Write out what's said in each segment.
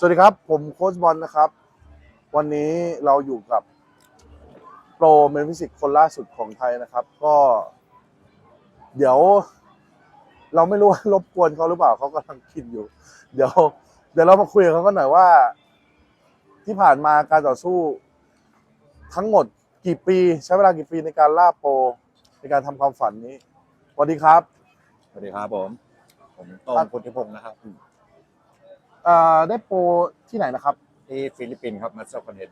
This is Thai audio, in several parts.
สวัสดีครับ ผมโค้ชบอลนะครับ วันนี้เราอยู่กับโปรเมนฟิสิกคนล่าสุดของไทยนะครับ ก็ เดี๋ยว เราไม่รู้ว่ารบกวนเขาหรือเปล่าเขากำลังคิดอยู่ เดี๋ยว เดี๋ยวเรามาคุยกับเขากันหน่อยว่า ที่ผ่านมาการต่อสู้ ทั้งหมดกี่ปี ใช้เวลากี่ปีในการล่าโปรในการทำความฝันนี้สวัสดีครับ สวัสดีครับผม ผมโต้งพุทธิพงศ์นะครับ อ่าได้โปรที่ไหนนะครับ ที่ฟิลิปปินส์ครับมาสเตอร์คอนเทน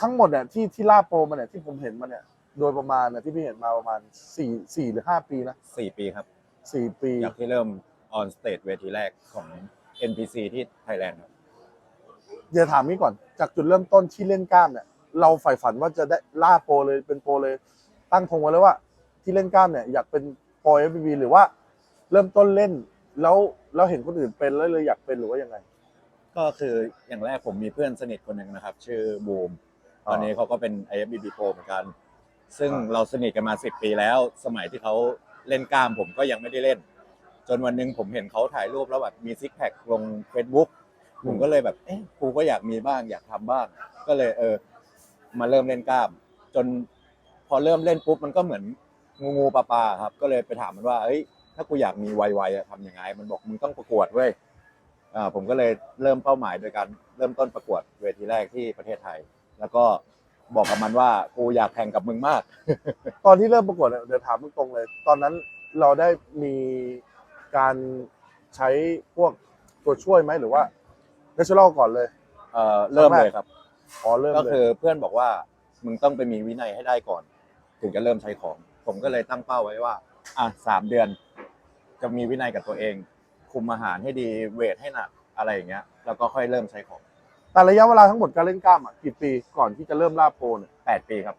ทั้งหมดเนี่ยที่ที่ล่าโปรมาเนี่ยที่ผมเห็นมาเนี่ยโดยประมาณเนี่ยที่พี่เห็นมาประมาณสี่สี่หรือห้าปีนะสี่ปีครับสี่ปี จากที่เริ่มออนสเตจเวทีแรกของ NPC ที่ไทยแลนด์ครับเดี๋ยวถามนี้ก่อนจากจุดเริ่มต้นที่เล่นกล้ามเนี่ย เราใฝ่ฝันว่าจะได้ล่าโปรเลยเป็นโปรเลย ตั้งธงไว้เลยว่า ที่เล่นกล้ามเนี่ยอยากเป็นโปรเอฟบีหรือว่า เริ่มต้นเล่นแล้ว แล้วเห็นคนอื่นเป็นแล้วเลยอยากเป็นหรือว่ายังไง ก็คืออย่างแรกผมมีเพื่อนสนิทคนหนึ่งนะครับ ชื่อบูมอ๋อตอนนี้เขาก็เป็น IFBB Pro เหมือนกัน ซึ่งอ่าเราสนิทกันมา10ปีแล้ว สมัยที่เขาเล่นกล้ามผมก็ยังไม่ได้เล่น จนวันหนึ่งผมเห็นเขาถ่ายรูปแล้วแบบมีซิกแพคลง Facebook ผมก็เลยแบบเอ๊ะกูก็อยากมีบ้างอยากทำบ้าง ก็เลยเออ มาเริ่มเล่นกล้าม จนพอเริ่มเล่นปุ๊บมันก็เหมือนงูงูปลาปลาครับ ก็เลยไปถามมันว่าเอ้ย ถ้ากูอยากมีไวๆอะทำยังไง มันบอกมึงต้องประกวดเว้ยอ่าผมก็เลยเริ่มเป้าหมายโดยการเริ่มต้นประกวดเวทีแรกที่ประเทศไทย แล้วก็บอกกับมันว่ากูอยากแข่งกับมึงมาก ตอนที่เริ่มประกวดเนี่ยเดี๋ยวถามตรงๆเลย ตอนนั้นเราได้มีการใช้พวกตัวช่วยไหมหรือว่าเนเชอรัลก่อนเลย เอ่อเริ่มเลยครับ อ๋อเริ่มก็เลคืยอเพื่อนบอกว่ามึงต้องไปมีวินัยให้ได้ก่อน ถึงจะเริ่มใช้ของ ผมก็เลยตั้งเป้าไว้ว่า อะสามเดือน จะมีวินัยกับตัวเอง คุมอาหารให้ดีเวทให้หนักอะไรอย่างเงี้ยแล้วก็ค่อยเริ่มใช้ของแต่ระยะเวลาทั้งหมดการเล่นกล้ามอะกี่ปีก่อนที่จะเริ่มล่าโปรเนี่ยแปดปีครับ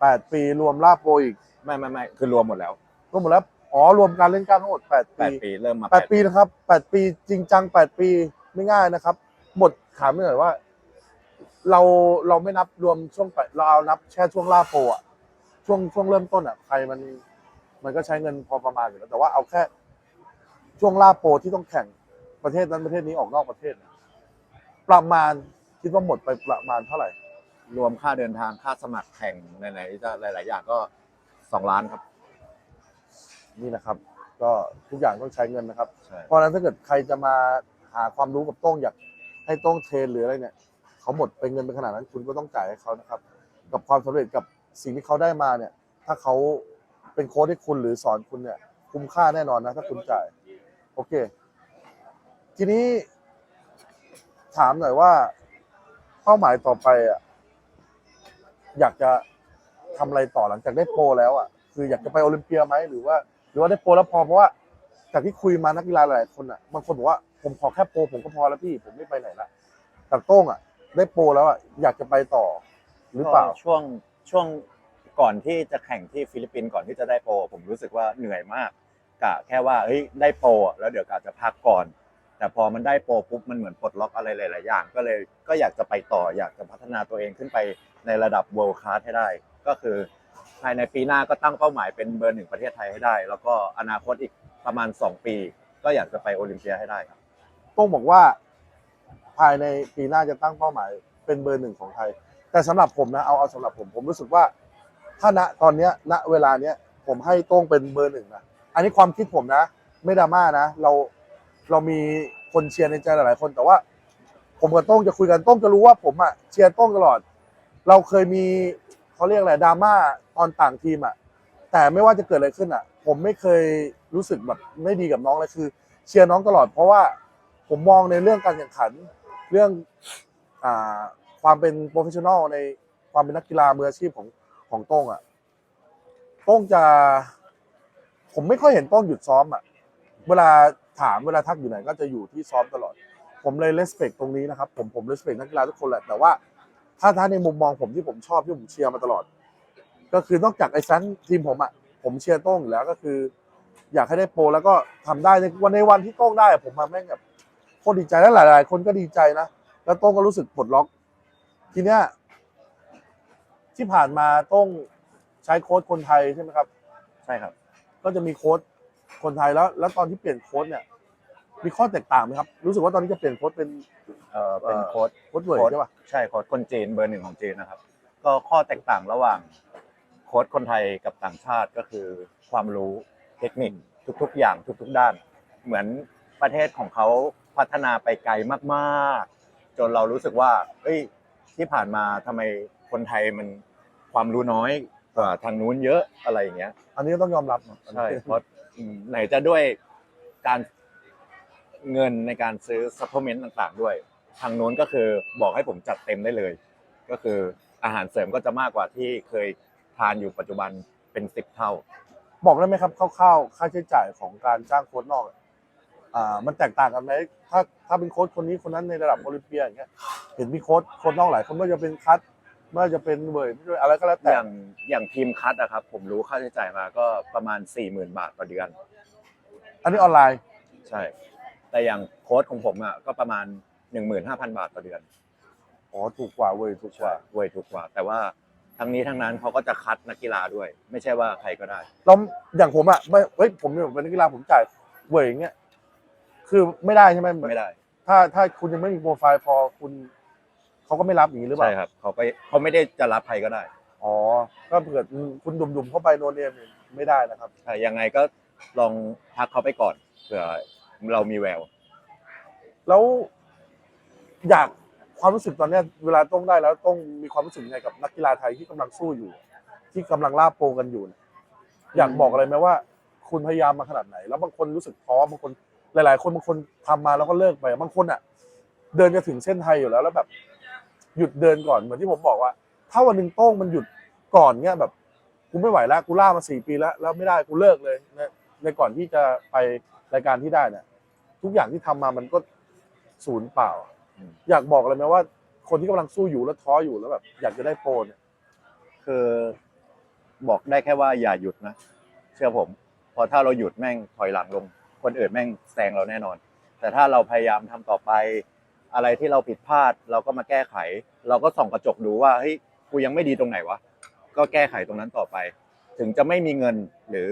แปดปีรวมล่าโปรอีกไม่ไม่ไม่คือรวมหมดแล้วรวมหมดแล้วอ๋อรวมการเล่นกล้ามทั้งหมดแปดแปปีดปีเริ่มมาแปดปีนะครับแปดปีจริงจังแปดปีไม่ง่ายนะครับหมดถามไม่หน่อยว่า เราเราไม่นับรวมช่วงแปดเราเอานับแค่ช่วงล่าโปรอะช่วงช่วงเริ่มต้นอะใครมันมันก็ใช้เงินพอประมาณอยู่แล้วแต่ว่าเอาแค่ ช่วงล่าโปรที่ต้องแข่งประเทศนั้นประเทศนี้ออกนอกประเทศเนี่ยประมาณคิดว่าหมดไปประมาณเท่าไหร่รวมค่าเดินทางค่าสมัครแข่งไหนๆจะหลาย ๆ อย่างก็สองล้านครับ นี่นะครับ ก็ทุกอย่างต้องใช้เงินนะครับ ใช่ เพราะฉะนั้นถ้าเกิดใครจะมาหาความรู้กับโต้งอยากให้โต้งเทรนหรืออะไรเนี่ยเขาหมดไปเงินไปขนาดนั้นคุณก็ต้องจ่ายให้เขานะครับ กับความสำเร็จกับสิ่งที่เขาได้มาเนี่ย ถ้าเขาเป็นโค้ชให้คุณหรือสอนคุณเนี่ย คุ้มค่าแน่นอนนะถ้าคุณจ่าย โอเค ทีนี้ถามหน่อยว่า เป้าหมายต่อไปอะ อยากจะทำอะไรต่อหลังจากได้โปรแล้วอะ คืออยากจะไปโอลิมเปียไหมหรือว่า หรือว่าได้โปรแล้วพอเพราะว่าจากที่คุยมานักกีฬาหลายๆคนอะบางคนบอกว่าผมขอแค่โปรผมก็พอแล้วพี่ ผมไม่ไปไหนละแต่โต้งอะ ได้โปรแล้วอะอยากจะไปต่อ หรือเปล่า ก็ช่วงช่วงก่อนที่จะแข่งที่ฟิลิปปินส์ก่อนที่จะได้โปรผมรู้สึกว่าเหนื่อยมาก กะแค่ว่าเฮ้ยได้โปรแล้วเดี๋ยวกะจะพักก่อน แต่พอมันได้โปรปุ๊บมันเหมือนปลดล็อกอะไรหลาย ๆ อย่าง ก็เลยก็อยากจะไปต่ออยากจะพัฒนาตัวเองขึ้นไปในระดับ world class ให้ได้ ก็คือภายในปีหน้าก็ตั้งเป้าหมายเป็นเบอร์หนึ่งประเทศไทยให้ได้ แล้วก็อนาคตอีกประมาณ 2 ปี ก็อยากจะไปโอลิมเปียให้ได้ครับโต้งบอกว่า ภายในปีหน้าจะตั้งเป้าหมายเป็นเบอร์หนึ่งของไทย แต่สำหรับผมนะเอาเอาสำหรับผมผมรู้สึกว่าถ้าณตอนเนี้ยณเวลาเนี้ยผมให้โต้งเป็นเบอร์หนึ่งนะ อันนี้ความคิดผมนะ ไม่ดราม่านะ เราเรามีคนเชียร์ในใจหลายๆ คนแต่ว่า ผมกับโต้งจะคุยกันโต้งจะรู้ว่าผมอะเชียร์โต้งตลอด เราเคยมีเขาเรียกอะไรดราม่าตอนต่างทีมอะแต่ไม่ว่าจะเกิดอะไรขึ้นอะผมไม่เคยรู้สึกแบบไม่ดีกับน้องเลยคือ เชียร์น้องตลอด เพราะว่าผมมองในเรื่องการแข่งขันเรื่องอ่าความเป็นโปรเฟชชั่นอลในความเป็นนักกีฬามืออาชีพของของโต้งอะโต้งจะ ผมไม่ค่อยเห็นโต้งหยุดซ้อมอะเวลาถามเวลาทักอยู่ไหนก็จะอยู่ที่ซ้อมตลอด ผมเลยเลสเ c กตรงนี้นะครับ ผมผมเลสเ c กนักกีฬาทุกคนแหละแต่ว่าถ้าถ้าในมุมมองผมที่ผมชอบที่ผมเชียร์มาตลอด ก็คือนอกจากไอ้แฟนทีมผมอะผมเชียร์โต้งอยู่แล้วก็คือ อยากให้ได้โปรแล้วก็ทำได้ในวันในวันที่โต้งได้ผมมาแม่งแบบโคตรดีใจแล้วหลาย ๆ คนก็ดีใจนะแล้วโต้งก็รู้สึกปลดล็อก ทีเนี้ยที่ผ่านมาโต้งใช้โค้ชคนไทยใช่ไหมครับ ใช่ครับ ก็จะมีโค้ชคนไทยแล้ว แล้วตอนที่เปลี่ยนโค้ชเนี่ย มีข้อแตกต่างไหมครับ รู้สึกว่าตอนนี้จะเปลี่ยนโค้ชเป็นเออเป็นเอ่อโค้ดโค้ชเวยใช่ป่ะใช่โค้ดคนจีนเบอร์หนึ่งของจีนนะครับ ก็ข้อแตกต่างระหว่างโค้ดคนไทยกับต่างชาติก็คือความรู้เทคนิคทุกๆ อย่างทุกๆด้าน เหมือนประเทศของเขาพัฒนาไปไกลมากๆ จนเรารู้สึกว่าเอ้ยที่ผ่านมาทำไมคนไทยมันความรู้น้อยกว่า ทางนู้นเยอะอะไรอย่างเงี้ยอันนี้ก็ต้องยอมรับนะใช่เพราะอืมไหนจะด้วยการเงินในการซื้อซัพพลเมนต์ต่างๆ ด้วย ทางโน้นก็คือบอกให้ผมจัดเต็มได้เลย ก็คืออาหารเสริมก็จะมากกว่าที่เคยทานอยู่ปัจจุบันเป็นสิบเท่า บอกได้ไหมครับคร่าวๆค่าใช้จ่ายของการจ้างโค้ชนอกอ่ามันแตกต่างกันไหมถ้าถ้าเป็นโค้ชคนนี้คนนั้นในระดับโอลิมเปียอย่างเงี้ยเห็นมีโค้ชคนนอกหลายคนไม่ว่าจะเป็นคัต ไม่ว่าจะเป็นเวยไม่ว่าอะไรก็แล้วอแต่ย่างอย่างทีมคัดอะครับ ผมรู้ค่าใช้จ่ายมาก็ประมาณสี่หมื่นบาทต่อเดือน อันนี้ออนไลน์ ใช่ แต่อย่างโค้ชของผมอะก็ประมาณหนึ่งหมื่นห้าพันบาทต่อเดือนอ๋อถูกกว่าเวยถูกกว่า เว้ยถูกกว่า แต่ว่าทั้งนี้ทั้งนั้นเขาก็จะคัดนักกีฬาด้วย ไม่ใช่ว่าใครก็ได้ เราอย่างผมอะไม่เฮ้ยผมเนี่ยเป็นนักกีฬาผมจ่ายเวยอย่างเงี้ยคือไม่ได้ใช่ไหมไม่ได้ ถ้าถ้าคุณยังไม่มีโปรไฟล์พอคุณ เขาก็ไม่รับอย่างนี้หรือเปล่า ใช่ครับเขาก็เขาไม่ได้จะรับใครก็ได้อ๋อ ก็เผื่อคุณดุมๆเข้าไปโนเนมเนี่ยไม่ได้นะครับใช่ยังไงก็ลองทักเขาไปก่อนเผื่อเรามีแวว แล้วอยากความรู้สึกตอนเนี้ยเวลาต้องได้แล้วต้องมีความรู้สึกยังไงกับนักกีฬาไทยที่กำลังสู้อยู่ ที่กำลังล่าโปรกันอยู่เนี่ยอยากบอกอะไรไหมว่า คุณพยายามมาขนาดไหน แล้วบางคนรู้สึกท้อบางคนหลาย ๆ คนบางคนทำมาแล้วก็เลิกไปบางคนอะ เดินจะถึงเส้นไทยอยู่แล้วแล้วแบบ หยุดเดินก่อนเหมือนที่ผมบอกว่า ถ้าวันหนึ่งโต้งมันหยุดก่อนเนี้ยแบบกูไม่ไหวแล้วกูล่ามาสี่ปีแล้วแล้วไม่ได้กูเลิกเลยในในก่อนที่จะไปรายการที่ได้เนี่ยทุกอย่างที่ทำมามันก็ศูนย์เปล่า อยากบอกอะไรไหมว่า คนที่กำลังสู้อยู่แล้วท้ออยู่แล้วแบบ อยากจะได้โปรเนี่ยคือบอกได้แค่ว่าอย่าหยุดนะเชื่อผมพอถ้าเราหยุดแม่งถอยหลังลง คนอื่นแม่งแซงเราแน่นอน แต่ถ้าเราพยายามทำต่อไป อะไรที่เราผิดพลาดเราก็มาแก้ไข เราก็ส่องกระจกดูว่าเฮ้ยกูยังไม่ดีตรงไหนวะก็แก้ไขตรงนั้นต่อไป ถึงจะไม่มีเงินหรือ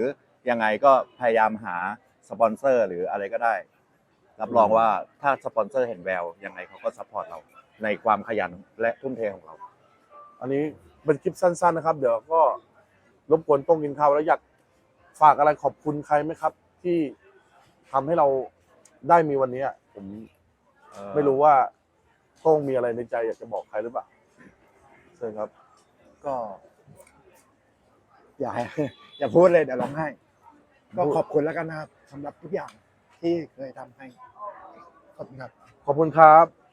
ยังไงก็พยายามหาสปอนเซอร์หรืออะไรก็ได้ รับรองว่าถ้าสปอนเซอร์เห็นแววยังไงเขาก็ซัพพอร์ตเราในความขยันและทุ่มเทของเรา อันนี้เป็นคลิปสั้นๆนะครับ เดี๋ยวก็รบกวนต้งกินข้าวแล้วอยากฝากอะไรขอบคุณใครไหมครับ ที่ทำให้เราได้มีวันนี้อะผมไม่รู้ว่าโต้งมีอะไรในใจอยากจะบอกใครหรือเปล่าเชิญครับ ก็ อย่าให้ อย่าพูดเลยเดี๋ยวร้องไห้ ก็ขอบคุณแล้วกันนะครับสำหรับทุกอย่างที่เคยทำให้ขอบคุณครับ ขอบคุณครับ